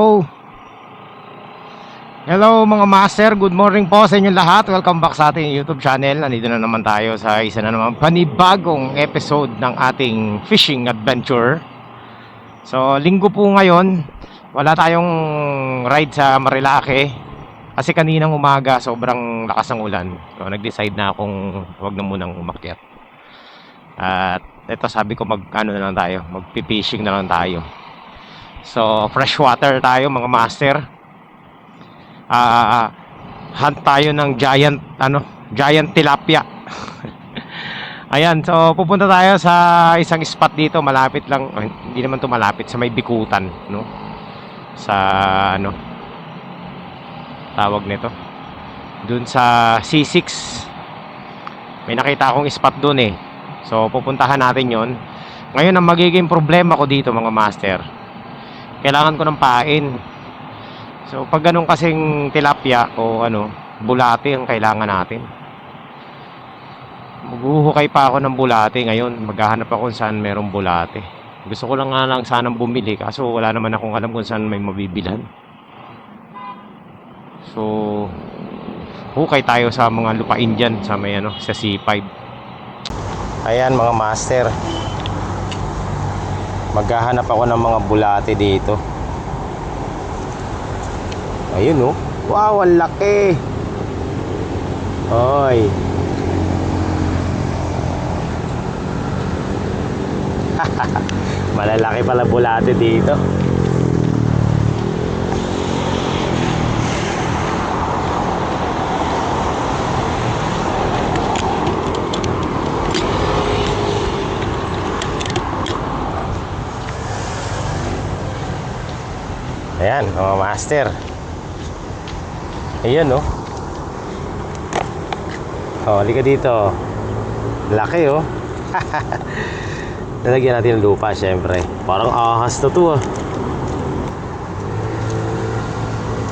Oh. Hello mga master, good morning po sa inyo lahat. Welcome back sa ating YouTube channel. Nandito na naman tayo sa isa na naman panibagong episode ng ating fishing adventure. So, linggo po ngayon. Wala tayong ride sa Marilake. Kasi kaninang umaga, sobrang lakas ng ulan. So, nag-decide na akong wag na munang umakyat. At ito sabi ko mag ano na lang tayo, magpi-fishing na lang tayo. So, freshwater tayo mga master. Ah, hunt tayo ng giant ano, giant tilapia. Ayan, so pupunta tayo sa isang spot dito, malapit lang, ay, hindi naman 'to malapit sa may Bikutan, no? Sa ano? Tawag nito. Doon sa C6. May nakita akong spot doon eh. So pupuntahan natin 'yon. Ngayon ang magiging problema ko dito mga master. Kailangan ko ng pain. So pag ganun kasing tilapia o ano, bulate ang kailangan natin. Maghuhukay pa ako ng bulate ngayon. Maghahanap ako kung saan merong bulate. Gusto ko lang nga lang sanang bumili kaso wala naman akong alam kung saan may mabibilhan. So hukay tayo sa mga lupain dyan sa may ano, sa C5. Ayan mga master. Maghahanap ako ng mga bulate dito. Ayun oh. Wow, ang laki. Oy. Malalaki pala bulate dito. Ayan, mga master. Ayan, no? Oh, halika dito. Laki, oh. Nalagyan natin ng lupa, syempre. Parang ahas na to, ah.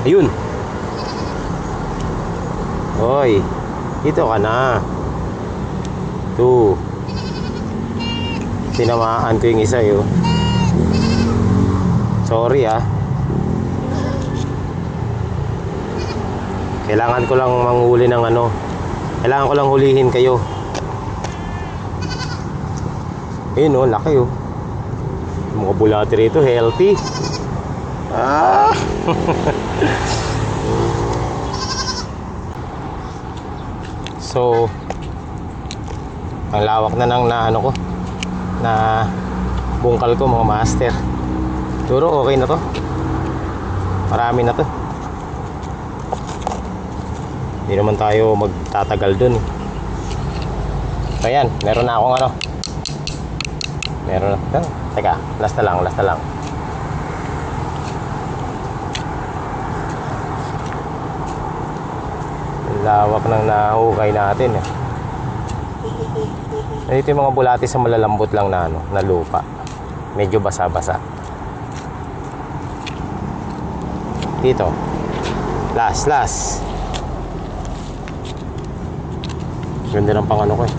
Ayun. Hoy, dito ka na. Two. Tinamaan ko yung isa, yun. Sorry, ah. Kailangan ko lang manghuli ng ano. Kailangan ko lang hulihin kayo. Ayun oh, laki oh. Yung Mga bulate rito, healthy. Ah! so, ang lawak na ng na ano ko na bungkal ko mga master. Siguro okay na to. Marami na to. Hindi naman tayo magtatagal dun. So yan, meron na akong ano. Meron na. Ah, Teka, last na lang, last na lang. Ang Lawak ng nahukay natin eh. Ito yung mga bulati sa malalambot lang na ano, na lupa. Medyo basa-basa. Dito. Last, last. Ganda ng pang ano ko eh.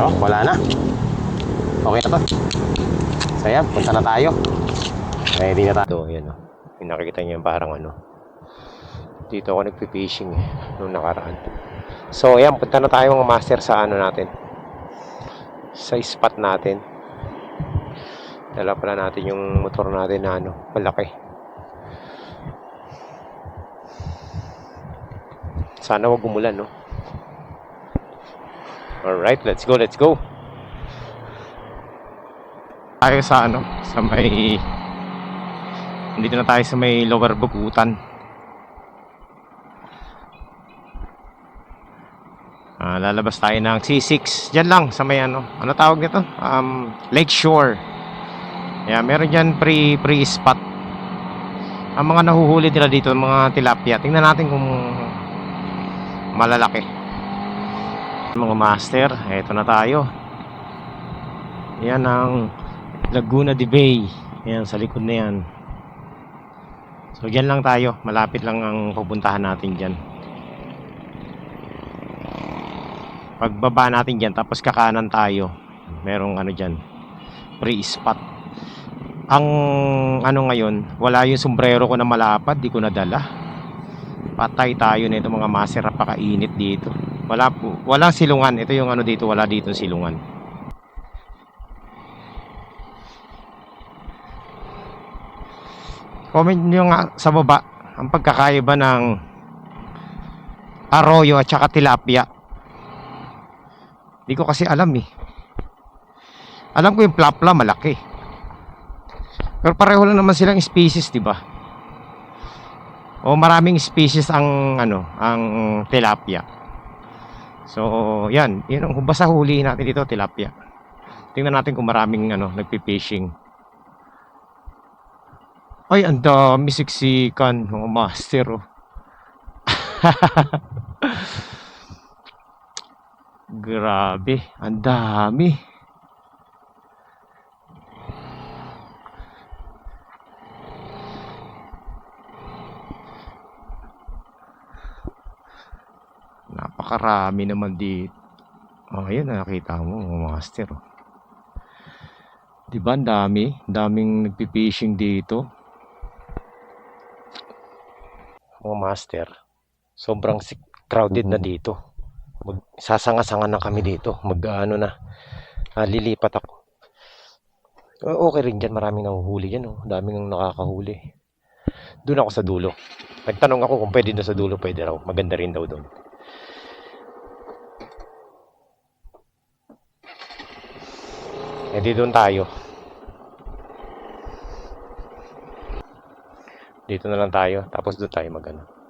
No, wala na. Okay na to. So yan, punta na tayo. Ready na tayo. Yan o. Yung nakikita niyo yung parang ano. Dito ako nagpi-fishing eh. Nung nakaraan. So yan, punta na tayo mga master sa ano natin. Sa spot natin. Dala pala natin yung motor natin na ano, malaki. Sana wag umulan, no? Alright, let's go, let's go. Tayo sa ano, sa may... Dito na tayo sa may lower bukutan. Ah, lalabas tayo ng C6. Diyan lang sa may ano, ano tawag nito? Um, Lake Shore. Yeah, meron dyan pre, pre spot. Ang mga nahuhuli nila dito, mga tilapia. Tingnan natin kung malalaki. Mga master, eto na tayo. Yan ang Laguna de Bay. Yan, sa likod na yan. So, dyan lang tayo. Malapit lang ang pupuntahan natin dyan. Pagbaba natin dyan tapos kakanan tayo. Merong ano dyan free spot. Ang ano ngayon wala yung sombrero ko na malapad di ko nadala. Patay tayo nito mga master napakainit dito. Wala po walang silungan. Ito yung ano dito wala dito silungan. Comment nyo nga sa baba ang pagkakaiba ng arroyo at saka tilapia di ko kasi alam eh. Alam ko yung plapla malaki. Pero pareho lang naman silang species di ba? O maraming species ang ano ang tilapia. So yan. Yun ang basta huliin natin dito tilapia. Tingnan natin kung maraming ano nagpi-fishing. Ay ang dami siksikan. Mga master oh. grabe ang dami Napakarami naman dito. Oh, ayan nakita mo mga master. Oh. 'Di ba ang dami? Daming nagpi-fishing dito. Mga master. Sobrang crowded na dito. Mag sasanga-sanga na kami dito. Mag-ano na. Ah, lilipat ako. O- Okay rin dyan. Maraming nahuhuli dyan. Oh. Daming nakakahuli. Doon ako sa dulo. Nagtanong ako kung pwede doon sa dulo. Pwede raw. Maganda rin daw doon. Eh di doon tayo. Dito na lang tayo. Tapos doon tayo magano.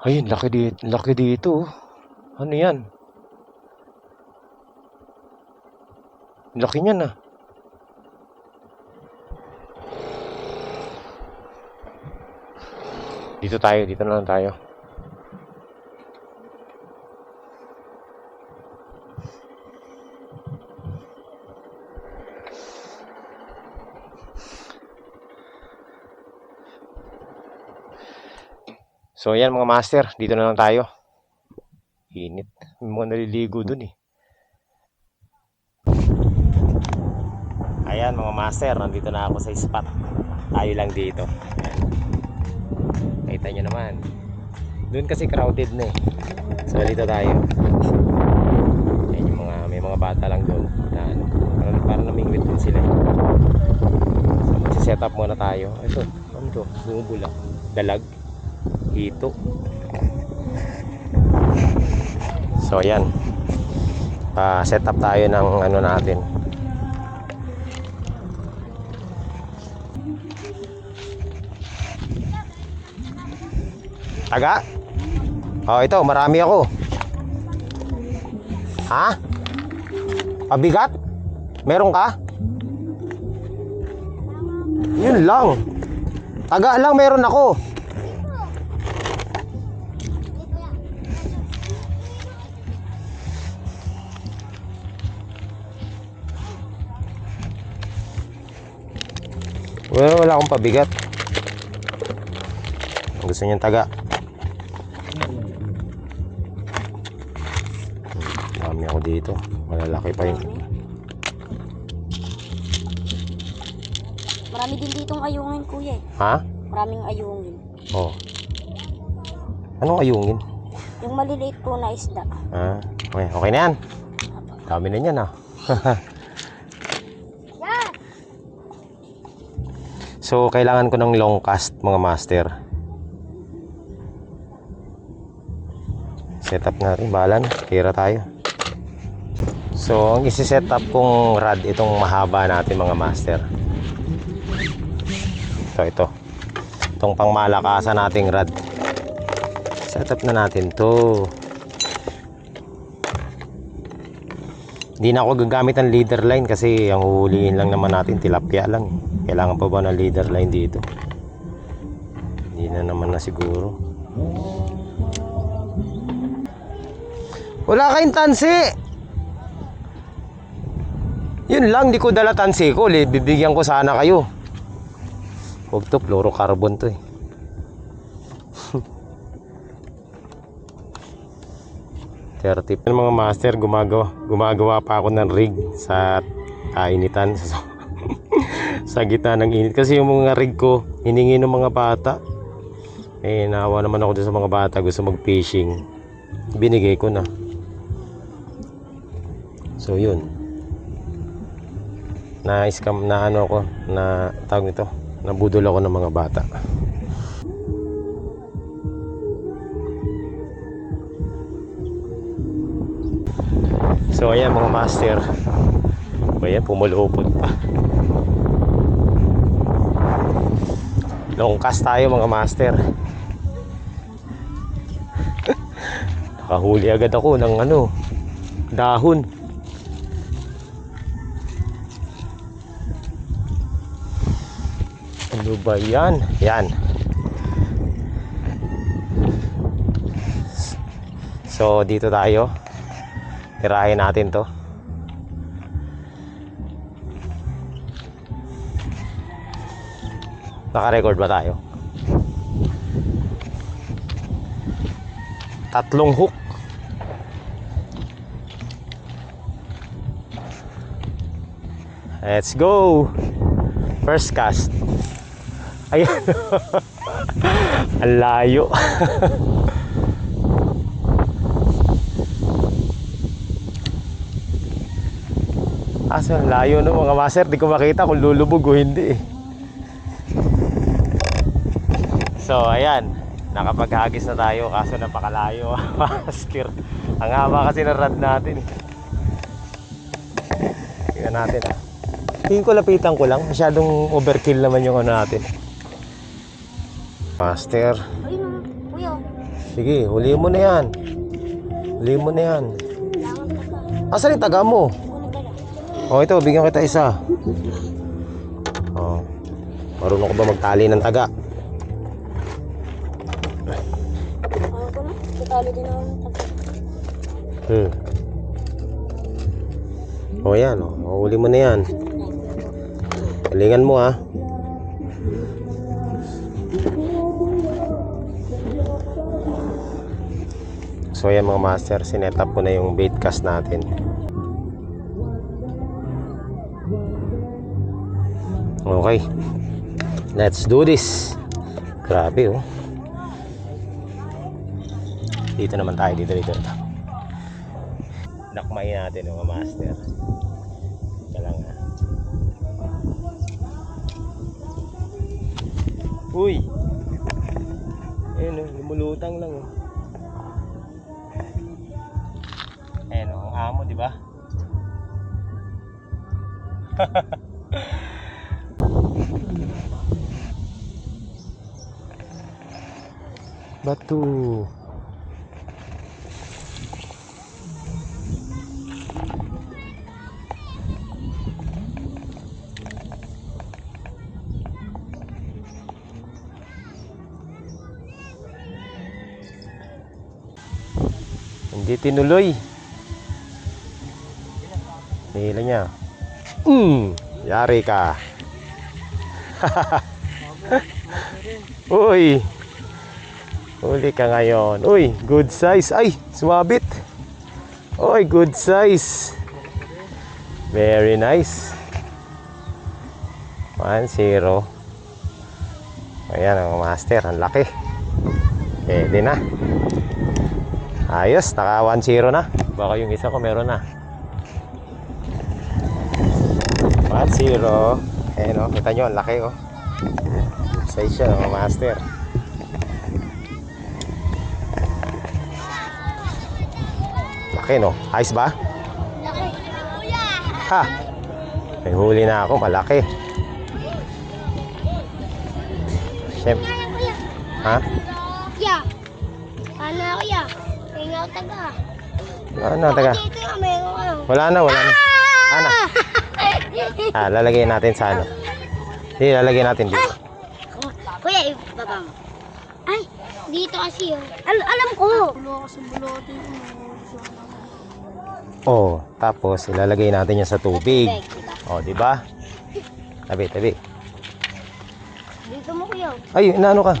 Ayun, laki dito. Laki dito. oh. Ano yan? Laki niyan ah. Dito tayo, dito na lang tayo. So ayan mga master, dito na lang tayo. Init. May mga naliligo dun eh. Ayan mga master, nandito na ako sa spot. Tayo lang dito. Kita nyo naman. Doon kasi crowded na eh. So dito tayo. Ayan yung mga, may mga bata lang doon. Na, ano, parang, parang namingwit din sila. eh. So magsiset up muna tayo. Ito, ano to? Bumubula. Dalag hito. So ayan. Pa set up tayo ng ano natin. Taga? Oh, ito, marami ako. Ha? Pabigat? Meron ka? Yun lang. Taga lang meron ako. Wala, wala akong pabigat. Gusto niyang taga. Dami ako dito. Malalaki pa yun. Marami din ditong ayungin, kuya. eh. Ha? Maraming ayungin. Oh. Anong ayungin? Yung maliliit po na isda. Ah, okay, okay na yan. Dami na yan ah. Yan! So, kailangan ko ng long cast mga master. Setup natin, bahala na. Tira tayo. So, ang isi-set up kong rod, itong mahaba natin mga master. So, ito. Itong pangmalakasan nating rod. Setup na natin to. Hindi na ako gagamit ng leader line kasi ang huhulihin lang naman natin tilapia lang. Kailangan pa ba ng leader line dito? Hindi na naman na siguro. Wala kayong tansi! Yun lang, di ko dala tansi ko. Bibigyan ko sana kayo. Huwag to, fluorocarbon to eh. 30. Yung mga master, gumagawa, gumagawa pa ako ng rig sa kainitan. Sa, sa gitna ng init. Kasi yung mga rig ko, hiningi ng mga bata. Eh, naawa naman ako dun sa mga bata. Gusto mag-fishing. Binigay ko na. So, yun. Na-scam na ano ko, na tawag nito, nabudol ako ng mga bata. So ayan mga master. Ayan, pumulupot pa. Long cast tayo mga master. Nakahuli agad ako ng ano, dahon. Ano ba yan? Yan. So dito tayo. Tirahin natin to. Naka-record ba tayo? Tatlong hook. Let's go. First cast. Ayan. Ang layo. Aso, layo no mga master. Di ko makita kung lulubog o hindi eh. So, ayan. Nakapaghagis na tayo kaso napakalayo master. Ang haba kasi ng rad natin. eh. Tingnan natin ah. Tingin ko lapitan ko lang. Masyadong overkill naman yung ano natin. Master. Kuya. Sige, huli mo na yan. Huli mo na yan. Asan yung taga mo? Kunin dala. O ito, bigyan kita isa. O. Marunong ka ba magtali ng taga? Ano ko na? Tutalo din ako ng tabi. Hmm. O yan, o. Mahuli mo na yan. Galingan mo ha. So yan mga master, sinet up ko na yung bait cast natin. Okay. Let's do this. Grabe oh. Dito naman tayo, dito, dito. Nakmay natin mga master. Teka lang ha. Uy! Ayun oh, lumulutang lang oh. Ayun oh, ang amo, di ba? Batu. Hindi tinuloy. Nila niya. Mm, yari ka. Uy. Huli ka ngayon. Uy, good size. Ay, sumabit. Uy, good size. Very nice. 1-0. Ayan ang master. Ang laki. Pwede na. Ayos, naka 1-0 na. Baka yung isa ko meron na. 1-0. Ayan o, kita nyo, ang laki o. Size siya, mga master. Laki no? Ayos ba? Ha! May huli na ako, malaki. Siyempre. Ha? Kuya! Ano kuya? Tingnan ko taga. Ano, taga? Wala na, wala na. Ano? Ah, lalagay natin sa ano. Hindi, lalagay natin dito. Kuya, ibaba mo. Ay, dito kasi yun. Al- alam ko. Bulo ako sa bulote. Oh, tapos ilalagay natin yan sa tubig. Oh, di ba? Tabi, tabi. Dito mo kuya. Ay, inaano ka?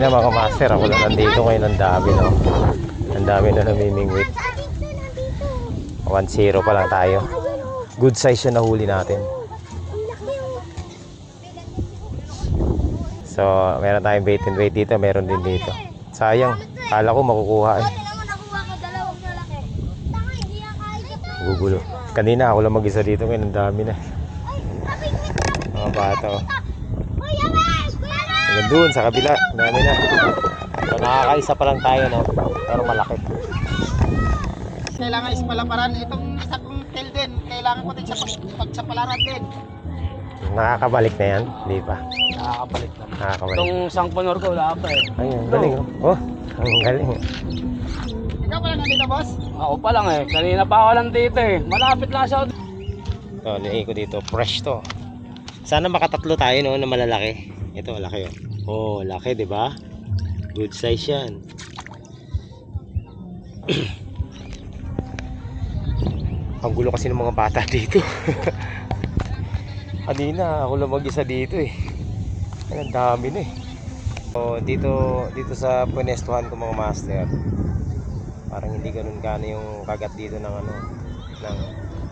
Yan mga master, ako lang nandito ngayon ang dami no. Ang dami na namimingwit. 1-0 pa lang tayo. Good size yung nahuli natin. So, meron tayong bait and wait dito, meron din dito. Sayang, kala ko makukuha eh. Gugulo. Kanina ako lang mag-isa dito ngayon, ang dami na. Mga bata oh. Hanggang doon sa kabila, ang dami na. So, nakakaisa pa lang tayo no, pero malaki. kailangan is palaparan. Itong isa kong tail din, kailangan ko din sa pag, pagsapalaran din. Nakakabalik na yan, hindi pa. Nakakabalik na. Nakakabalik. Itong sangponor ko, wala pa eh. Ayun, galing oh. Oh, ang galing. Ikaw pala nandito, boss? Ako pa lang eh. Kanina pa ako lang dito eh. Malapit lang siya. Oh, nihay ko dito, fresh to. Sana makatatlo tayo no na malalaki. Ito, laki oh. Oh, laki, 'di ba? Good size 'yan. Ang gulo kasi ng mga bata dito. Kanina, ako lang mag-isa dito eh. Ang dami na eh. So, dito, dito sa punestuhan ko mga master, parang hindi ganun gano yung kagat dito ng ano, ng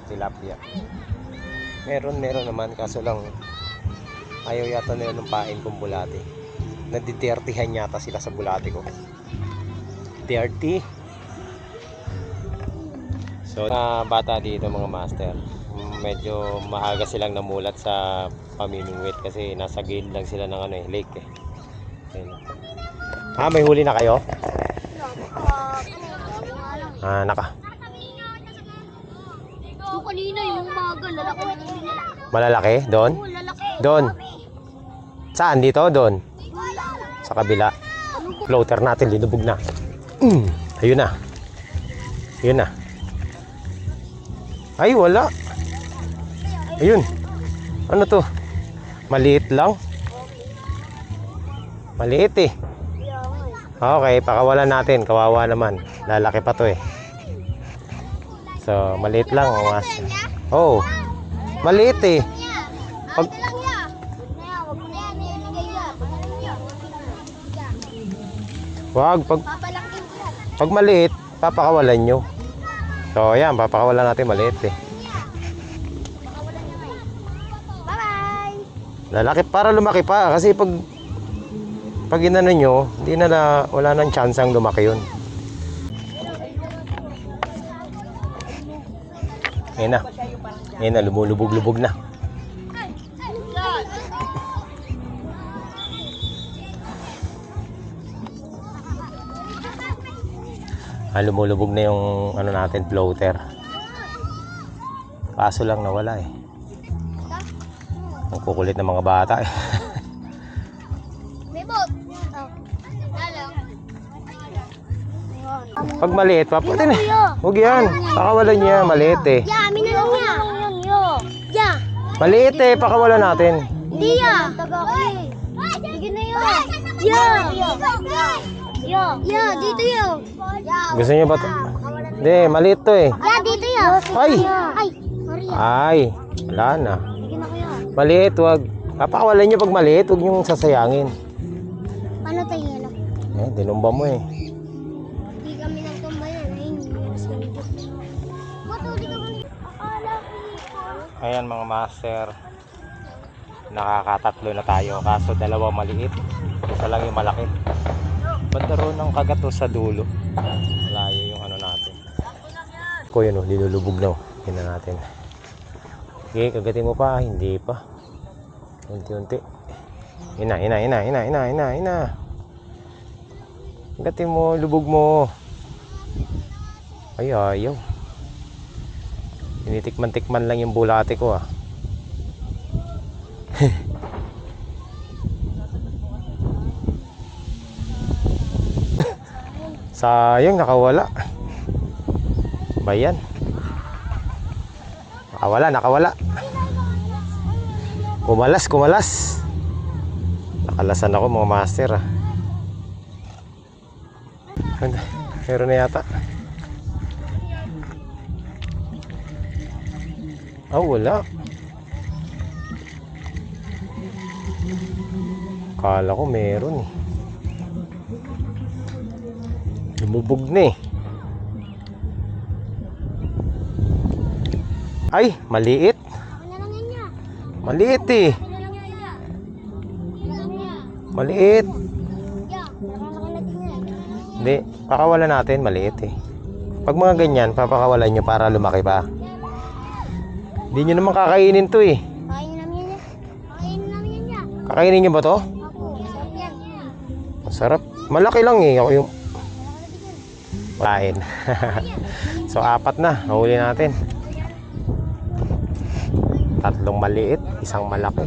tilapia. Meron, meron naman, kaso lang ayaw yata nila ng pain kong bulate. Nadidirtihan yata sila sa bulate ko. Dirty. So, na bata dito mga master, medyo maaga silang namulat sa pamimingwit kasi nasa gilid lang sila ng ano eh, lake eh. Ayun. Ah, may huli na kayo? Ah, naka. Yung kanina, yung umaga, lalaki. Malalaki? Doon? Doon. Saan? Dito? Doon? Sa kabila. Floater natin, linubog na. Mm, ayun na. Ayun na. Ay, wala. Ayun. Ano to? Maliit lang. Maliit eh. Okay, pakawalan natin. Kawawa naman. Lalaki pa to eh. So, maliit lang. Mas. Oh. Maliit eh. Pag, wag, pag, pag maliit, papakawalan nyo. So, ayan, papakawalan natin maliit eh. Lalaki para lumaki pa kasi pag pag inano nyo, hindi na, na wala nang chance ang lumaki yun. Ngayon na. Ngayon na, lumulubog-lubog na. Ah, lumulubog na yung ano natin, floater. Kaso lang nawala eh. Ang kukulit ng mga bata eh. Pag maliit, paputin eh. Kuya. Huwag yan. Pakawalan niya. Maliit eh. Ya, amin na lang niya. Yo. Ya. Maliit eh. Pakawalan natin. Hindi ya. Taga ko eh. Sige na yun. Ya. Ya. Ya, dito yun. Gusto niyo ba ito? Hindi, maliit to eh. Ya, dito yun. Ay! Ay. Ay, wala na. Maliit, wag. Papakawalan niyo pag maliit. Huwag niyong sasayangin. Paano tayo yun? Eh, dinumba mo eh. Hindi kami nagtumbayan. Ayun. Matuli ka. Ayan mga master. Nakakatatlo na tayo. Kaso dalawa maliit. Isa lang yung malaki. Banda roon ang kagato sa dulo. Layo yung ano natin. Ko yun oh, linulubog na oh. Na natin. Okay, kagatin mo pa. Hindi pa. Unti-unti. Ina, ina, ina, ina, ina, ina, ina. Kagatin mo, lubog mo. Ay, ayaw. Tinitikman-tikman lang yung bulate ko ah. Sayang nakawala. Bayan. Nakawala, nakawala. Kumalas, kumalas. Nakalasan ako mga master ah. Ano, Meron na yata. Ah, wala. Kala ko meron eh. Lumubog na eh. Ay, maliit. Maliit eh. Maliit. Hindi, pakawalan natin, maliit eh. Pag mga ganyan, papakawalan nyo para lumaki pa. Hindi nyo naman kakainin to eh. Kakainin nyo ba to? Masarap. Malaki lang eh. Ako yung... Kain. so, apat na. Nahuli natin. Tatlong maliit, isang malaki.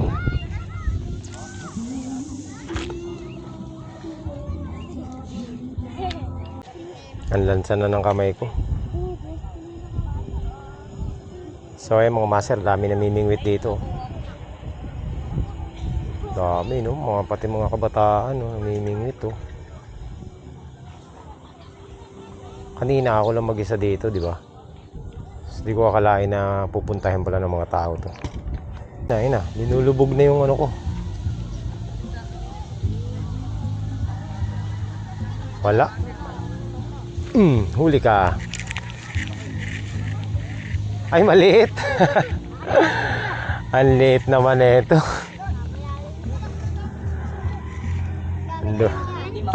Ang lansa na ng kamay ko. So, ayun mga master, dami namimingwit dito. Dami, no? Mga pati mga kabataan, no? Namimingwit, oh. Kanina ako lang mag-isa dito, di ba? Hindi ko akalain na pupuntahin pala ng mga tao to. Ayun na, linulubog na yung ano ko. Wala. Hmm, huli ka. Ay, maliit. Ang liit naman ito.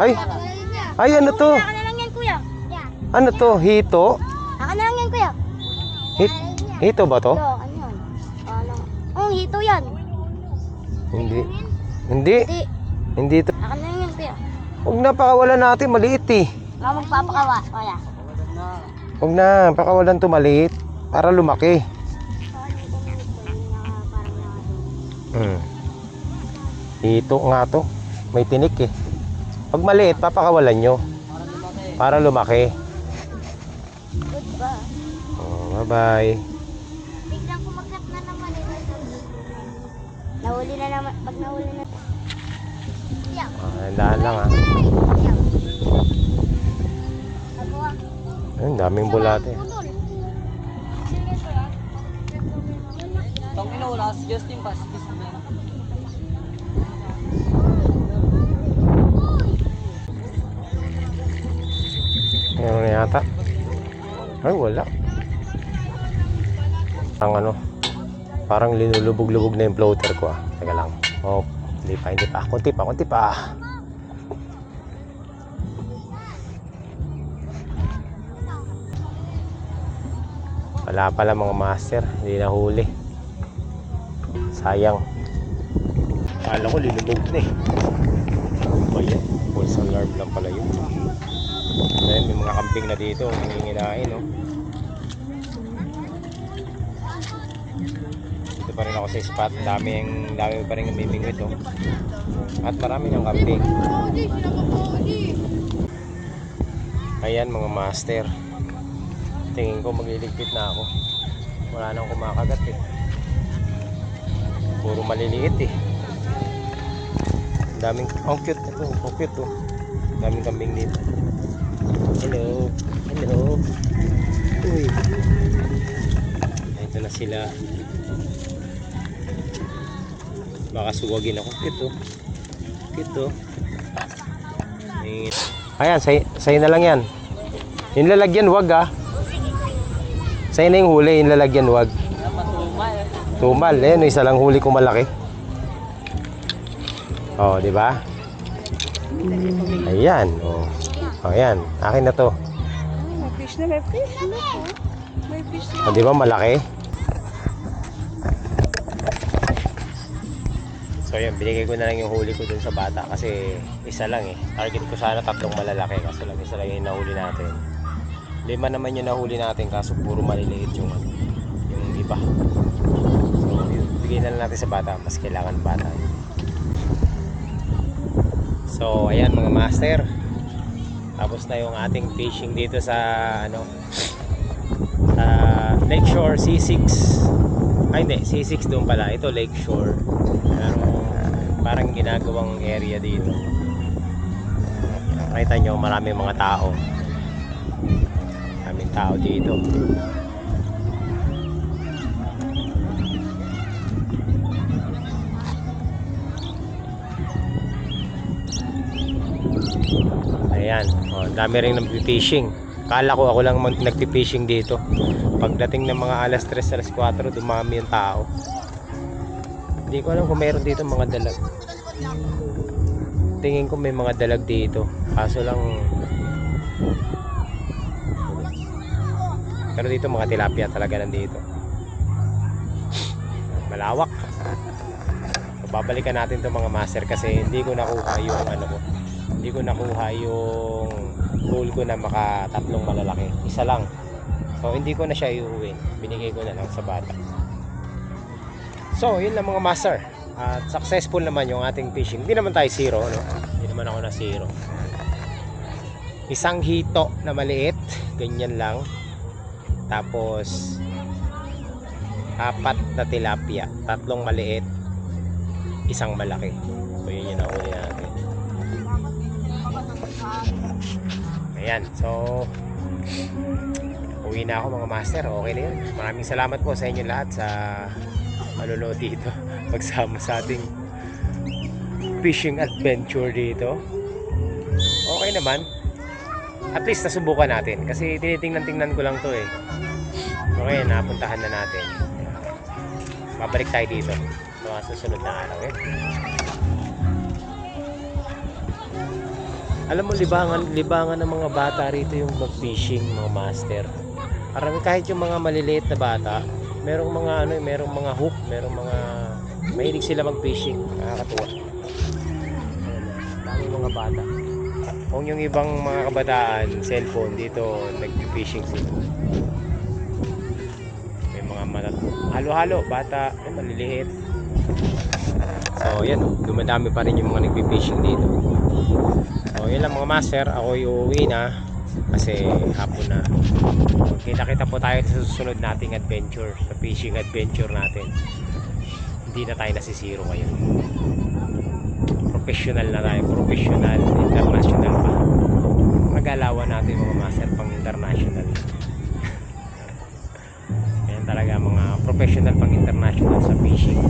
Ay, ay ano to? Ano to? Hito? Na lang yan, kuya. Hit, hito ba to? Yo, ano yan? Ano? Oh, hito yan. Hindi. Hindi. Hindi. Hindi to. Na lang yan, kuya. Huwag na, pakawalan natin. Maliit eh. Ako magpapakawa, kuya. Huwag na, pakawalan to maliit. Para lumaki. Hmm. Hito nga to. May tinik eh. Pag maliit, papakawalan nyo. Para lumaki. Ba? Oh, bye-bye. Biglang kumagat na naman eh. Nahuli na naman. Pag nahuli na. Yan. Ah, dahan lang ah. Ayun, daming bulate. Putol. Tong ina, wala si Justin Pass. Meron na yata. Ay, wala. Ang ano, parang linulubog-lubog na yung floater ko ah. Teka lang. Oh, hindi pa, hindi pa. Kunti pa, kunti pa. Wala pala mga master. Hindi na huli. Sayang. Kala ko linubog na eh. Ano yan? False alarm lang pala yun. Ayan, may mga kambing na dito, nanginginain, no? Dito pa rin ako sa spot, dami yung, dami pa rin namimingwit, oh. At marami ng kambing. Ayan, mga master. Tingin ko magliligpit na ako. Wala nang kumakagat, eh. Puro maliliit, eh. Daming, ang cute ito, ang cute, oh. Daming kambing dito. Hello. Hello. Uy. Ito na sila. Baka suwagin ako. Oh. Cute oh. Ayan. Say, say na lang yan. Yung lalagyan, wag ah. Say na yung huli, yung lalagyan, wag. Tumal. Ayan, isa lang huli ko malaki. Oh, di ba? Ayan, oh. Oh, ayan. Akin na to. May fish na, may fish na. May fish na. O, di ba malaki? So, yun, binigay ko na lang yung huli ko dun sa bata kasi isa lang eh. Target ko sana tatlong malalaki kaso lang isa lang yung nahuli natin. Lima naman yung nahuli natin kaso puro maliliit yung ano, yung iba. So, yun, bigay na lang natin sa bata. Mas kailangan ng bata. yun. So, ayan mga master. Tapos na yung ating fishing dito sa ano sa Lakeshore C6 ay hindi C6 doon pala ito Lakeshore pero parang ginagawang area dito nakita nyo maraming mga tao maraming tao dito Ayan, oh, dami rin nagpi-fishing. Kala ko ako lang nagpi-fishing dito. Pagdating ng mga alas 3, alas 4, dumami yung tao. Hindi ko alam kung meron dito mga dalag. Tingin ko may mga dalag dito. Kaso lang Pero dito mga tilapia talaga nandito. Malawak. Babalikan natin 'tong mga master kasi hindi ko nakuha yung ano ko. Hindi ko nakuha yung goal ko na maka tatlong malalaki. Isa lang. So hindi ko na siya iuwi. Binigay ko na lang sa bata. So, yun lang mga master. At successful naman yung ating fishing. Hindi naman tayo zero, no? Hindi naman ako na zero. Isang hito na maliit, ganyan lang. Tapos apat na tilapia, tatlong maliit, isang malaki. So yun yung nahuli natin. Ayan, so uwi na ako mga master. Okay na yun. Maraming salamat po sa inyo lahat sa manunood dito. Magsama sa ating fishing adventure dito. Okay naman. At least nasubukan natin kasi tinitingnan-tingnan ko lang to eh. Okay, napuntahan na natin. Babalik tayo dito mga susunod na araw eh. Alam mo, libangan, libangan ng mga bata rito yung mag-fishing, mga master. Parang kahit yung mga maliliit na bata, merong mga ano, merong mga hook, merong mga mahilig sila mag-fishing. Nakakatuwa. Dami mga bata. Kung yung ibang mga kabataan, cellphone, dito nag-fishing sila. May mga malat halo-halo, bata, eh, maliliit. So, yan, dumadami pa rin yung mga nagpi-fishing dito. So, yun lang mga master, ako uuwi na kasi hapon na. Kita kita po tayo sa susunod nating adventure sa fishing adventure natin. Hindi na tayo nasisiro ngayon. Professional na tayo professional, international pa. Mag-alawa natin mga master pang international. Yan talaga mga professional pang international sa fishing.